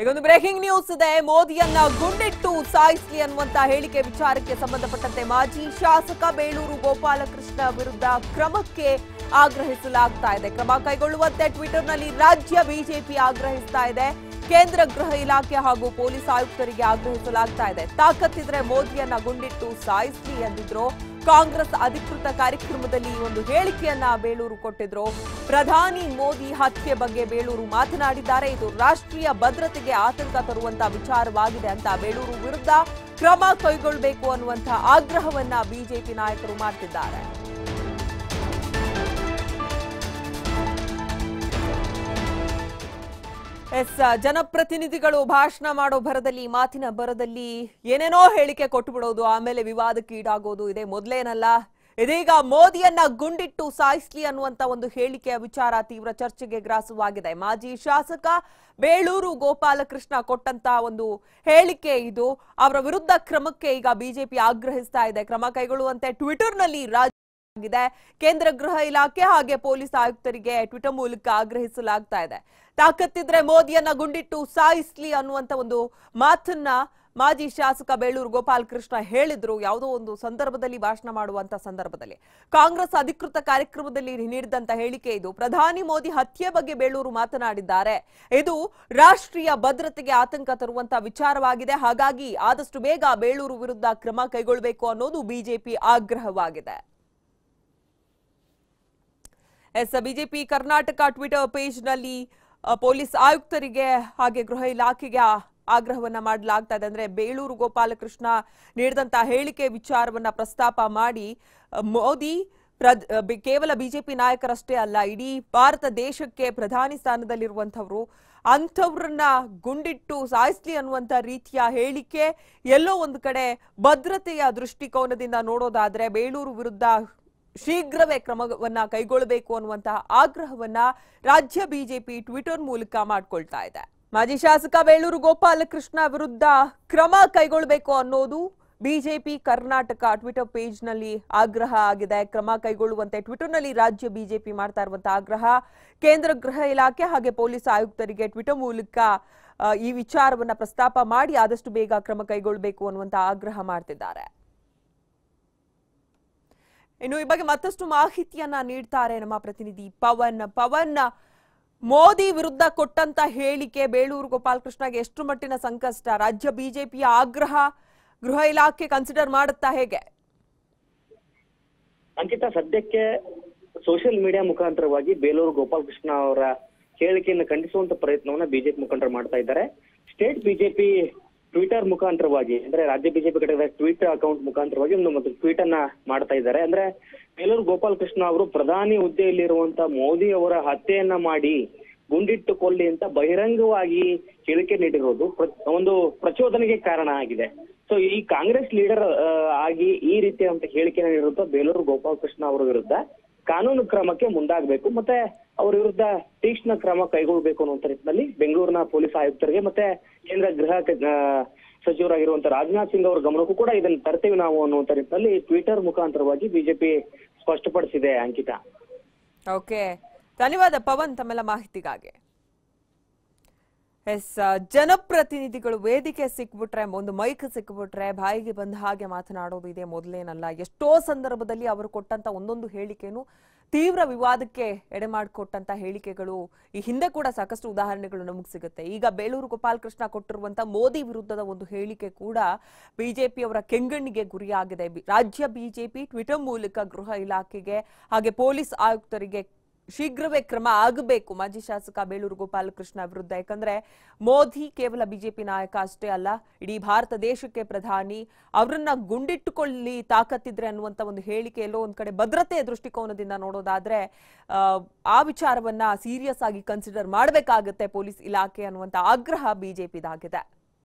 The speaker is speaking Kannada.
ಈಗೊಂದು ಬ್ರೇಕಿಂಗ್ ನ್ಯೂಸ್ ಇದೆ. ಮೋದಿಯನ್ನ ಗುಂಡಿಟ್ಟು ಸಾಯಿಸಲಿ ಅನ್ನುವಂತ ಹೇಳಿಕೆ ವಿಚಾರಕ್ಕೆ ಸಂಬಂಧಪಟ್ಟಂತೆ ಮಾಜಿ ಶಾಸಕ ಬೇಳೂರು ಗೋಪಾಲಕೃಷ್ಣ ವಿರುದ್ಧ ಕ್ರಮಕ್ಕೆ ಆಗ್ರಹಿಸಲಾಗ್ತಾ ಇದೆ. ಕ್ರಮ ಕೈಗೊಳ್ಳುವಂತೆ ಟ್ವಿಟರ್ನಲ್ಲಿ ರಾಜ್ಯ ಬಿಜೆಪಿ ಆಗ್ರಹಿಸ್ತಾ ಇದೆ. ಕೇಂದ್ರ ಗೃಹ ಇಲಾಖೆ ಹಾಗೂ ಪೊಲೀಸ್ ಆಯುಕ್ತರಿಗೆ ಆಗ್ರಹಿಸಲಾಗ್ತಾ ಇದೆ. ತಾಕತ್ತಿದ್ರೆ ಮೋದಿಯನ್ನ ಗುಂಡಿಟ್ಟು ಸಾಯಿಸಲಿ ಎಂದಿದ್ರು. ಕಾಂಗ್ರೆಸ್ ಅಧಿಕೃತ ಕಾರ್ಯಕ್ರಮದಲ್ಲಿ ಒಂದು ಹೇಳಿಕೆಯನ್ನ ಬೇಳೂರು ಕೊಟ್ಟಿದ್ರು. ಪ್ರಧಾನಿ ಮೋದಿ ಹತ್ಯೆ ಬಗ್ಗೆ ಬೇಳೂರು ಮಾತನಾಡಿದ್ದಾರೆ. ಇದು ರಾಷ್ಟ್ರೀಯ ಭದ್ರತೆಗೆ ಆತಂಕ ತರುವಂತಹ ವಿಚಾರವಾಗಿದೆ ಅಂತ ಬೇಳೂರು ವಿರುದ್ಧ ಕ್ರಮ ಕೈಗೊಳ್ಳಬೇಕು ಅನ್ನುವಂತಹ ಆಗ್ರಹವನ್ನ ಬಿಜೆಪಿ ನಾಯಕರು ಮಾಡ್ತಿದ್ದಾರೆ. ಎಸ್ ಜನಪ್ರತಿನಿಧಿಗಳು ಭಾಷಣ ಮಾಡೋ ಭರದಲ್ಲಿ, ಮಾತಿನ ಭರದಲ್ಲಿ ಏನೇನೋ ಹೇಳಿಕೆ ಕೊಟ್ಟು ಆಮೇಲೆ ವಿವಾದಕ್ಕೆ ಈಡಾಗೋದು ಇದೆ. ಮೊದಲೇನಲ್ಲ, ಇದೀಗ ಮೋದಿಯನ್ನ ಗುಂಡಿಟ್ಟು ಸಾಯಿಸ್ಲಿ ಅನ್ನುವಂತ ಒಂದು ಹೇಳಿಕೆಯ ವಿಚಾರ ತೀವ್ರ ಚರ್ಚೆಗೆ ಗ್ರಾಸವಾಗಿದೆ. ಮಾಜಿ ಶಾಸಕ ಬೇಳೂರು ಗೋಪಾಲಕೃಷ್ಣ ಕೊಟ್ಟಂತ ಒಂದು ಹೇಳಿಕೆ ಇದು. ಅವರ ವಿರುದ್ಧ ಕ್ರಮಕ್ಕೆ ಈಗ ಬಿಜೆಪಿ ಆಗ್ರಹಿಸ್ತಾ ಇದೆ. ಕ್ರಮ ಕೈಗೊಳ್ಳುವಂತೆ ಟ್ವಿಟರ್ನಲ್ಲಿ ರಾಜ್ಯ ಆಗಿದೆ. ಕೇಂದ್ರ ಗೃಹ ಇಲಾಖೆ ಹಾಗೆ ಪೊಲೀಸ್ ಆಯುಕ್ತರಿಗೆ ಟ್ವಿಟರ್ ಮೂಲಕ ಆಗ್ರಹಿಸಲಾಗ್ತಾ ಇದೆ. ತಾಕತ್ತಿದ್ರೆ ಮೋದಿಯನ್ನ ಗುಂಡಿಟ್ಟು ಸಾಯಿಸ್ಲಿ ಅನ್ನುವಂತ ಒಂದು ಮಾತನ್ನ ಮಾಜಿ ಶಾಸಕ ಬೇಳೂರು ಗೋಪಾಲಕೃಷ್ಣ ಹೇಳಿದ್ರು. ಯಾವುದೋ ಒಂದು ಸಂದರ್ಭದಲ್ಲಿ ಭಾಷಣ ಮಾಡುವಂತ ಸಂದರ್ಭದಲ್ಲಿ. ಕಾಂಗ್ರೆಸ್ ಅಧಿಕೃತ ಕಾರ್ಯಕ್ರಮದಲ್ಲಿ ನೀಡಿದಂತ ಹೇಳಿಕೆ ಇದು. ಪ್ರಧಾನಿ ಮೋದಿ ಹತ್ಯೆ ಬಗ್ಗೆ ಬೇಳೂರು ಮಾತನಾಡಿದ್ದಾರೆ. ಇದು ರಾಷ್ಟ್ರೀಯ ಭದ್ರತೆಗೆ ಆತಂಕ ತರುವಂತ ವಿಚಾರವಾಗಿದೆ. ಹಾಗಾಗಿ ಆದಷ್ಟು ಬೇಗ ಬೇಳೂರು ವಿರುದ್ಧ ಕ್ರಮ ಕೈಗೊಳ್ಳಬೇಕು ಅನ್ನೋದು ಬಿಜೆಪಿ ಆಗ್ರಹವಾಗಿದೆ. ಎಸ್, ಬಿಜೆಪಿ ಕರ್ನಾಟಕ ಟ್ವಿಟರ್ ಪೇಜ್ನಲ್ಲಿ ಪೊಲೀಸ್ ಆಯುಕ್ತರಿಗೆ ಹಾಗೆ ಗೃಹ ಇಲಾಖೆಗೆ ಆಗ್ರಹವನ್ನ ಮಾಡಲಾಗ್ತಾ ಇದೆ. ಅಂದ್ರೆ ಬೇಳೂರು ಗೋಪಾಲಕೃಷ್ಣ ನೀಡಿದಂತಹ ಹೇಳಿಕೆ ವಿಚಾರವನ್ನ ಪ್ರಸ್ತಾಪ ಮಾಡಿ ಮೋದಿ ಕೇವಲ ಬಿಜೆಪಿ ನಾಯಕರಷ್ಟೇ ಅಲ್ಲ, ಇಡೀ ಭಾರತ ದೇಶಕ್ಕೆ ಪ್ರಧಾನಿ ಸ್ಥಾನದಲ್ಲಿರುವಂತವ್ರು ಅಂಥವ್ರನ್ನ ಗುಂಡಿಟ್ಟು ಸಾಯಿಸ್ಲಿ ಅನ್ನುವಂತ ರೀತಿಯ ಹೇಳಿಕೆ ಎಲ್ಲೋ ಒಂದು ಕಡೆ ಭದ್ರತೆಯ ದೃಷ್ಟಿಕೋನದಿಂದ ನೋಡೋದಾದ್ರೆ ಬೇಳೂರು ವಿರುದ್ಧ ಶೀಘ್ರವೇ ಕ್ರಮವನ್ನ ಕೈಗೊಳ್ಳಬೇಕು ಅನ್ನುವಂತಹ ಆಗ್ರಹವನ್ನ ರಾಜ್ಯ ಬಿಜೆಪಿ ಟ್ವಿಟರ್ ಮೂಲಕ ಮಾಡಿಕೊಳ್ತಾ ಇದೆ. ಮಾಜಿ ಶಾಸಕ ಬೇಳೂರು ಗೋಪಾಲಕೃಷ್ಣ ವಿರುದ್ಧ ಕ್ರಮ ಕೈಗೊಳ್ಳಬೇಕು ಅನ್ನೋದು ಬಿಜೆಪಿ ಕರ್ನಾಟಕ ಟ್ವಿಟರ್ ಪೇಜ್ನಲ್ಲಿ ಆಗ್ರಹ ಆಗಿದೆ. ಕ್ರಮ ಕೈಗೊಳ್ಳುವಂತೆ ಟ್ವಿಟರ್ನಲ್ಲಿ ರಾಜ್ಯ ಬಿಜೆಪಿ ಮಾಡ್ತಾ ಇರುವಂತಹ ಆಗ್ರಹ ಕೇಂದ್ರ ಗೃಹ ಇಲಾಖೆ ಹಾಗೆ ಪೊಲೀಸ್ ಆಯುಕ್ತರಿಗೆ ಟ್ವಿಟರ್ ಮೂಲಕ ಈ ವಿಚಾರವನ್ನ ಪ್ರಸ್ತಾಪ ಮಾಡಿ ಆದಷ್ಟು ಬೇಗ ಕ್ರಮ ಕೈಗೊಳ್ಳಬೇಕು ಅನ್ನುವಂತಹ ಆಗ್ರಹ ಮಾಡ್ತಿದ್ದಾರೆ. ಇನ್ನು ಈ ಬಗ್ಗೆ ಮತ್ತಷ್ಟು ಮಾಹಿತಿಯನ್ನ ನೀಡ್ತಾರೆ ನಮ್ಮ ಪ್ರತಿನಿಧಿ ಪವನ್. ಪವನ್, ಮೋದಿ ವಿರುದ್ಧ ಕೊಟ್ಟಂತ ಹೇಳಿಕೆ ಬೇಳೂರು ಗೋಪಾಲಕೃಷ್ಣಗೆ ಎಷ್ಟು ಮಟ್ಟಿನ ಸಂಕಷ್ಟ? ರಾಜ್ಯ ಬಿಜೆಪಿಯ ಆಗ್ರಹ ಗೃಹ ಇಲಾಖೆ ಕನ್ಸಿಡರ್ ಮಾಡುತ್ತಾ ಹೇಗೆ? ಅಂಕಿತ, ಸದ್ಯಕ್ಕೆ ಸೋಷಿಯಲ್ ಮೀಡಿಯಾ ಮುಖಾಂತರವಾಗಿ ಬೇಲೂರು ಗೋಪಾಲಕೃಷ್ಣ ಅವರ ಹೇಳಿಕೆಯನ್ನು ಖಂಡಿಸುವಂತ ಪ್ರಯತ್ನವನ್ನ ಬಿಜೆಪಿ ಮುಖಂಡರು ಮಾಡ್ತಾ ಇದ್ದಾರೆ. ಸ್ಟೇಟ್ ಬಿಜೆಪಿ ಟ್ವಿಟರ್ ಮುಖಾಂತರವಾಗಿ, ಅಂದ್ರೆ ರಾಜ್ಯ ಬಿಜೆಪಿ ಘಟಕದ ಟ್ವಿಟರ್ ಅಕೌಂಟ್ ಮುಖಾಂತರವಾಗಿ ಒಂದು ಮತ್ತು ಟ್ವೀಟ್ ಅನ್ನ ಮಾಡ್ತಾ ಇದ್ದಾರೆ. ಅಂದ್ರೆ ಬೇಲೂರು ಗೋಪಾಲಕೃಷ್ಣ ಅವರು ಪ್ರಧಾನಿ ಹುದ್ದೆಯಲ್ಲಿರುವಂತ ಮೋದಿ ಅವರ ಹತ್ಯೆಯನ್ನ ಮಾಡಿ ಗುಂಡಿಟ್ಟುಕೊಳ್ಳಿ ಅಂತ ಬಹಿರಂಗವಾಗಿ ಹೇಳಿಕೆ ನೀಡಿರುವುದು ಒಂದು ಪ್ರಚೋದನೆಗೆ ಕಾರಣ ಆಗಿದೆ. ಸೊ ಈ ಕಾಂಗ್ರೆಸ್ ಲೀಡರ್ ಆಗಿ ಈ ರೀತಿಯಾದಂತ ಹೇಳಿಕೆ ನೀಡಿರುವಂತ ಬೇಲೂರು ಗೋಪಾಲಕೃಷ್ಣ ಅವರ ವಿರುದ್ಧ ಕಾನೂನು ಕ್ರಮಕ್ಕೆ ಮುಂದಾಗಬೇಕು, ಮತ್ತೆ ಅವರ ವಿರುದ್ಧ ತೀಕ್ಷ್ಣ ಕ್ರಮ ಕೈಗೊಳ್ಳಬೇಕು ಅನ್ನುವಂತ ನಿಟ್ಟಿನಲ್ಲಿ ಬೆಂಗಳೂರಿನ ಪೊಲೀಸ್ ಆಯುಕ್ತರಿಗೆ ಮತ್ತೆ ಕೇಂದ್ರ ಗೃಹ ಸಚಿವರಾಗಿರುವಂತಹ ರಾಜನಾಥ್ ಸಿಂಗ್ ಅವರ ಗಮನಕ್ಕೂ ಕೂಡ ಇದನ್ನು ತರ್ತೇವೆ ನಾವು ಅನ್ನುವಂತ ನಿಟ್ಟಿನಲ್ಲಿ ಟ್ವಿಟರ್ ಮುಖಾಂತರವಾಗಿ ಬಿಜೆಪಿ ಸ್ಪಷ್ಟಪಡಿಸಿದೆ, ಅಂಕಿತಾ. ಓಕೆ. ಧನ್ಯವಾದ ಪವನ್ ತಮ್ಮೆಲ್ಲ ಮಾಹಿತಿಗಾಗಿ. ಎಸ್ ಜನಪ್ರತಿನಿಧಿಗಳು ವೇದಿಕೆ ಸಿಕ್ಬಿಟ್ರೆ, ಒಂದು ಮೈಕ್ ಸಿಕ್ಬಿಟ್ರೆ, ಬಾಯಿಗೆ ಬಂದ ಹಾಗೆ ಮಾತನಾಡೋದು ಇದೆ ಮೊದಲೇನಲ್ಲ. ಎಷ್ಟೋ ಸಂದರ್ಭದಲ್ಲಿ ಅವರು ಕೊಟ್ಟಂತ ಒಂದೊಂದು ಹೇಳಿಕೆನು ತೀವ್ರ ವಿವಾದಕ್ಕೆ ಎಡೆ ಮಾಡಿಕೊಟ್ಟಂತ ಹೇಳಿಕೆಗಳು ಈ ಹಿಂದೆ ಕೂಡ ಸಾಕಷ್ಟು ಉದಾಹರಣೆಗಳು ನಮಗೆ ಸಿಗುತ್ತೆ. ಈಗ ಬೇಲೂರು ಗೋಪಾಲಕೃಷ್ಣ ಕೊಟ್ಟಿರುವಂತ ಮೋದಿ ವಿರುದ್ಧದ ಒಂದು ಹೇಳಿಕೆ ಕೂಡ ಬಿಜೆಪಿಯವರ ಕೆಂಗಣ್ಣಿಗೆ ಗುರಿಯಾಗಿದೆ. ರಾಜ್ಯ ಬಿಜೆಪಿ ಟ್ವಿಟರ್ ಮೂಲಕ ಗೃಹ ಇಲಾಖೆಗೆ ಹಾಗೆ ಪೊಲೀಸ್ ಆಯುಕ್ತರಿಗೆ ಶೀಘ್ರವೇ ಕ್ರಮ ಆಗಬೇಕು ಮಾಜಿ ಶಾಸಕ ಬೇಲೂರು ಗೋಪಾಲಕೃಷ್ಣ ವಿರುದ್ಧ. ಯಾಕಂದ್ರೆ ಮೋದಿ ಕೇವಲ ಬಿಜೆಪಿ ನಾಯಕ ಅಷ್ಟೇ ಅಲ್ಲ ಇಡೀ ಭಾರತ ದೇಶಕ್ಕೆ ಪ್ರಧಾನಿ. ಅವರನ್ನ ಗುಂಡಿಟ್ಟುಕೊಳ್ಳಿ ತಾಕತ್ತಿದ್ರೆ ಅನ್ನುವಂತ ಒಂದು ಹೇಳಿಕೆ ಎಲ್ಲೋ ಒಂದ್ ಕಡೆ ಭದ್ರತೆಯ ದೃಷ್ಟಿಕೋನದಿಂದ ನೋಡೋದಾದ್ರೆ ಆ, ವಿಚಾರವನ್ನ ಸೀರಿಯಸ್ ಆಗಿ ಕನ್ಸಿಡರ್ ಮಾಡಬೇಕಾಗತ್ತೆ ಪೊಲೀಸ್ ಇಲಾಖೆ ಅನ್ನುವಂತ ಆಗ್ರಹ ಬಿಜೆಪಿದಾಗಿದೆ.